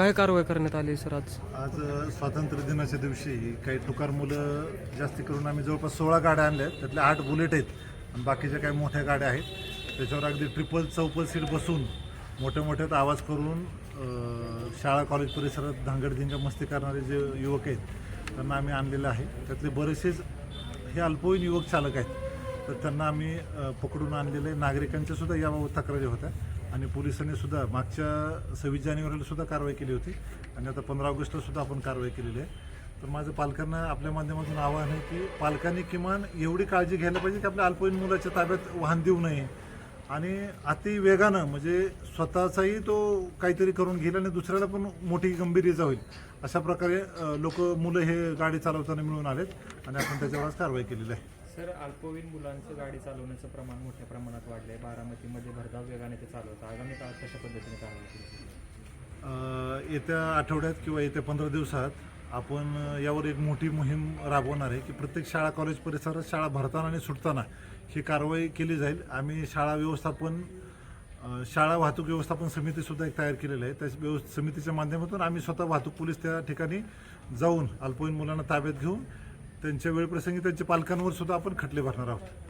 काय कारवाई करण्यात आली सर आज? आज स्वातंत्र्य दिनाच्या दिवशी काही टुकार मुलं जास्ती करून आम्ही जवळपास सोळा गाड्या आणल्या आहेत. त्यातल्या आठ बुलेट आहेत आणि बाकीच्या काही मोठ्या गाड्या आहेत. त्याच्यावर अगदी ट्रिपल चौपल सीट बसून मोठ्या मोठ्यात आवाज करून शाळा कॉलेज परिसरात धांगडधिंगा मस्ती करणारे जे युवक आहेत त्यांना आम्ही आणलेलं आहे. त्यातले बरेचसेच हे अल्पवयीन युवक चालक आहेत. तर त्यांना आम्ही पकडून आणलेले नागरिकांच्या सुद्धा याबाबत तक्रारी होत्या. आणि पोलिसांनी सुद्धा मागच्या सव्वीस जानेवारीला सुद्धा कारवाई केली होती. आणि आता पंधरा ऑगस्टला सुद्धा आपण कारवाई केलेली आहे. तर माझं पालकांना आपल्या माध्यमातून आवाहन आहे की पालकांनी किमान एवढी काळजी घ्यायला पाहिजे की आपल्या अल्पवयीन मुलाच्या ताब्यात वाहन देऊ नये. आणि अति वेगानं म्हणजे स्वतःचाही तो काहीतरी करून घेईल आणि दुसऱ्याला पण मोठी गंभीर इजा होईल. अशा प्रकारे लोक मुलं हे गाडी चालवताना मिळून आलेत आणि आपण त्याच्यावर आज कारवाई केलेली आहे. सर अल्पवयीन मुलांचं गाडी चालवण्याचं प्रमाण मोठ्या प्रमाणात वाढलं आहे बारामतीमध्ये भरधाव वेगाने ते चालवतं आगामी काळात कशा पद्धतीने कारवाई येत्या आठवड्यात किंवा येत्या पंधरा दिवसात आपण यावर एक मोठी मोहीम राबवणार आहे की प्रत्येक शाळा कॉलेज परिसरात शाळा भरताना आणि सुटताना ही कारवाई केली जाईल. आम्ही शाळा व्यवस्थापन शाळा वाहतूक व्यवस्थापन समितीसुद्धा एक तयार केलेलं आहे. त्या व्यव समितीच्या माध्यमातून आम्ही स्वतः वाहतूक पोलीस त्या ठिकाणी जाऊन अल्पवयीन मुलांना ताब्यात घेऊन त्यांच्या वेळप्रसंगी त्यांच्या पालकांवर सुद्धा आपण खटले भरणार आहोत.